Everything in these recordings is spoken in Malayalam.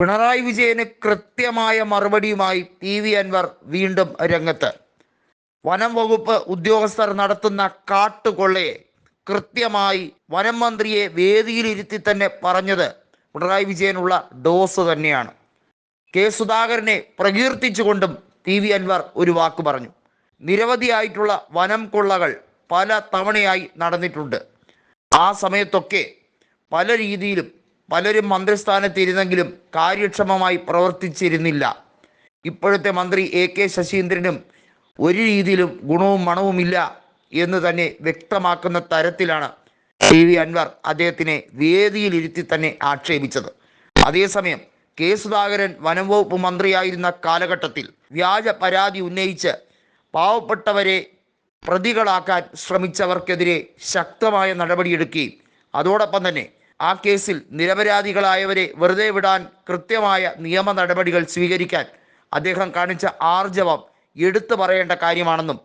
പിണറായി വിജയന് കൃത്യമായ മറുപടിയുമായി പി വി അൻവർ വീണ്ടും രംഗത്ത്. വനം വകുപ്പ് ഉദ്യോഗസ്ഥർ നടത്തുന്ന കാട്ടുകൊള്ളയെ കൃത്യമായി വനം മന്ത്രിയെ വേദിയിലിരുത്തി തന്നെ പറഞ്ഞത് പിണറായി വിജയനുള്ള ഡോസ് തന്നെയാണ്. കെ സുധാകരനെ പ്രകീർത്തിച്ചുകൊണ്ടും പി വി അൻവർ ഒരു വാക്ക് പറഞ്ഞു. നിരവധിയായിട്ടുള്ള വനം കൊള്ളകൾ പല തവണയായി നടന്നിട്ടുണ്ട്. ആ സമയത്തൊക്കെ പല രീതിയിലും പലരും മന്ത്രിസ്ഥാനത്തിരുന്നെങ്കിലും കാര്യക്ഷമമായി പ്രവർത്തിച്ചിരുന്നില്ല. ഇപ്പോഴത്തെ മന്ത്രി എ കെ ശശീന്ദ്രനും ഒരു രീതിയിലും ഗുണവും മണവുമില്ല എന്ന് തന്നെ വ്യക്തമാക്കുന്ന തരത്തിലാണ് ടി വി അൻവർ അദ്ദേഹത്തിനെ വേദിയിലിരുത്തി തന്നെ ആക്ഷേപിച്ചത്. അതേസമയം കെ സുധാകരൻ വനംവകുപ്പ് മന്ത്രിയായിരുന്ന കാലഘട്ടത്തിൽ വ്യാജ പരാതി ഉന്നയിച്ച് പാവപ്പെട്ടവരെ പ്രതികളാക്കാൻ ശ്രമിച്ചവർക്കെതിരെ ശക്തമായ നടപടിയെടുക്കുകയും അതോടൊപ്പം തന്നെ ആ കേസിൽ നിരപരാധികളായവരെ വെറുതെ വിടാൻ കൃത്യമായ നിയമ നടപടികൾ സ്വീകരിക്കാൻ അദ്ദേഹം കാണിച്ച ആർജവം എടുത്തു പറയേണ്ട കാര്യമാണെന്നും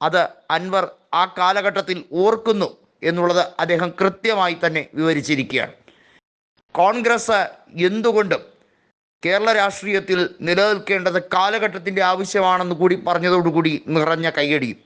അത് അൻവർ ആ കാലഘട്ടത്തിൽ ഓർക്കുന്നു എന്നുള്ളത് അദ്ദേഹം കൃത്യമായി തന്നെ വിവരിച്ചിരിക്കുകയാണ്. കോൺഗ്രസ് എന്തുകൊണ്ടും കേരള രാഷ്ട്രീയത്തിൽ നിലനിൽക്കേണ്ടത് കാലഘട്ടത്തിന്റെ ആവശ്യമാണെന്ന് കൂടി പറഞ്ഞതോടുകൂടി നിറഞ്ഞ കൈയടിയും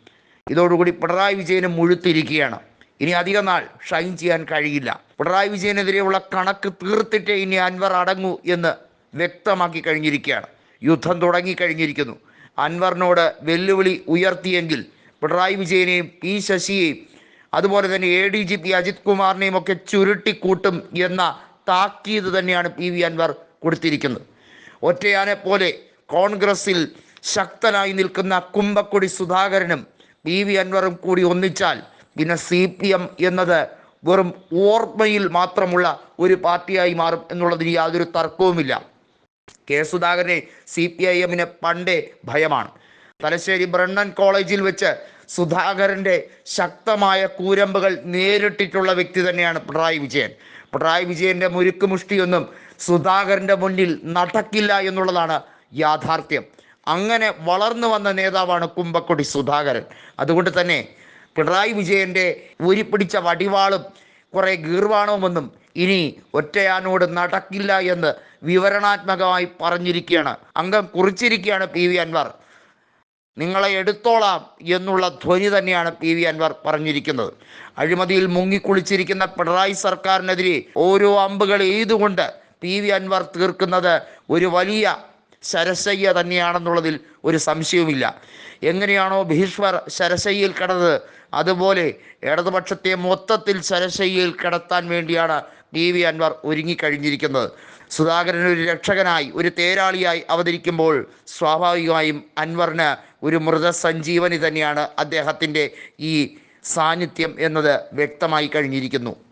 ഇതോടുകൂടി പിണറായി വിജയനും മുഴുത്തിരിക്കുകയാണ്. ഇനി അധികം നാൾ ഷൈൻ ചെയ്യാൻ കഴിയില്ല. പിണറായി വിജയനെതിരെയുള്ള കണക്ക് തീർത്തിട്ടേ ഇനി അൻവർ അടങ്ങൂ എന്ന് വ്യക്തമാക്കി കഴിഞ്ഞിരിക്കുകയാണ്. യുദ്ധം തുടങ്ങിക്കഴിഞ്ഞിരിക്കുന്നു അൻവറിനോട് വെല്ലുവിളി ഉയർത്തിയെങ്കിൽ പിണറായി വിജയനെയും പി ശശിയെയും അതുപോലെ തന്നെ A D G P Ajith കുമാറിനെയും ഒക്കെ ചുരുട്ടിക്കൂട്ടും എന്ന താക്കീത് തന്നെയാണ് പി വി അൻവർ കൊടുത്തിരിക്കുന്നത്. ഒറ്റയാനെ പോലെ കോൺഗ്രസിൽ ശക്തനായി നിൽക്കുന്ന കുമ്പക്കൊടി സുധാകരനും പി വി അൻവറും കൂടി ഒന്നിച്ചാൽ പിന്നെ സി പി എം എന്നത് വെറും ഓർമ്മയിൽ മാത്രമുള്ള ഒരു പാർട്ടിയായി മാറും എന്നുള്ളതിന് യാതൊരു തർക്കവുമില്ല. കെ സുധാകരനെ സി പി ഐ എമ്മിന് പണ്ടേ ഭയമാണ്. തലശ്ശേരി ബ്രണ്ണൻ കോളേജിൽ വെച്ച് സുധാകരന്റെ ശക്തമായ കൂരമ്പുകൾ നേരിട്ടിട്ടുള്ള വ്യക്തി തന്നെയാണ് പിണറായി വിജയൻ. പിണറായി വിജയന്റെ മുരുക്ക് മുഷ്ടിയൊന്നും സുധാകരന്റെ മുന്നിൽ നടക്കില്ല എന്നുള്ളതാണ് യാഥാർത്ഥ്യം. അങ്ങനെ വളർന്നു വന്ന നേതാവാണ് കുമ്പക്കൊടി സുധാകരൻ. അതുകൊണ്ട് തന്നെ പിണറായി വിജയന്റെ ഊരിപ്പിടിച്ച വടിവാളും കുറേ ഗീർവാണവുമൊന്നും ഇനി ഒറ്റയാനോട് നടക്കില്ല എന്ന് വിവരണാത്മകമായി പറഞ്ഞിരിക്കുകയാണ്. അംഗം കുറിച്ചിരിക്കുകയാണ് പി വി അൻവർ. നിങ്ങളെ എടുത്തോളാം എന്നുള്ള ധ്വനി തന്നെയാണ് പി വി അൻവർ പറഞ്ഞിരിക്കുന്നത്. അഴിമതിയിൽ മുങ്ങിക്കുളിച്ചിരിക്കുന്ന പിണറായി സർക്കാരിനെതിരെ ഓരോ അമ്പുകൾ എയ്തുകൊണ്ട് പി വി അൻവർ തീർക്കുന്നത് ഒരു വലിയ ശരശയ്യ തന്നെയാണെന്നുള്ളതിൽ ഒരു സംശയവുമില്ല. എങ്ങനെയാണോ ഭീഷ്മർ ശരസയ്യയിൽ കിടന്നത്? അതുപോലെ ഇടതുപക്ഷത്തെ മൊത്തത്തിൽ ശരശയ്യയിൽ കിടത്താൻ വേണ്ടിയാണ് ടി വി അൻവർ ഒരുങ്ങിക്കഴിഞ്ഞിരിക്കുന്നത്. സുധാകരൻ ഒരു രക്ഷകനായി ഒരു തേരാളിയായി അവതരിക്കുമ്പോൾ സ്വാഭാവികമായും അൻവറിന് ഒരു മൃതസഞ്ജീവനി തന്നെയാണ് അദ്ദേഹത്തിന്റെ ഈ സാന്നിധ്യം എന്നത് വ്യക്തമായി കഴിഞ്ഞിരിക്കുന്നു.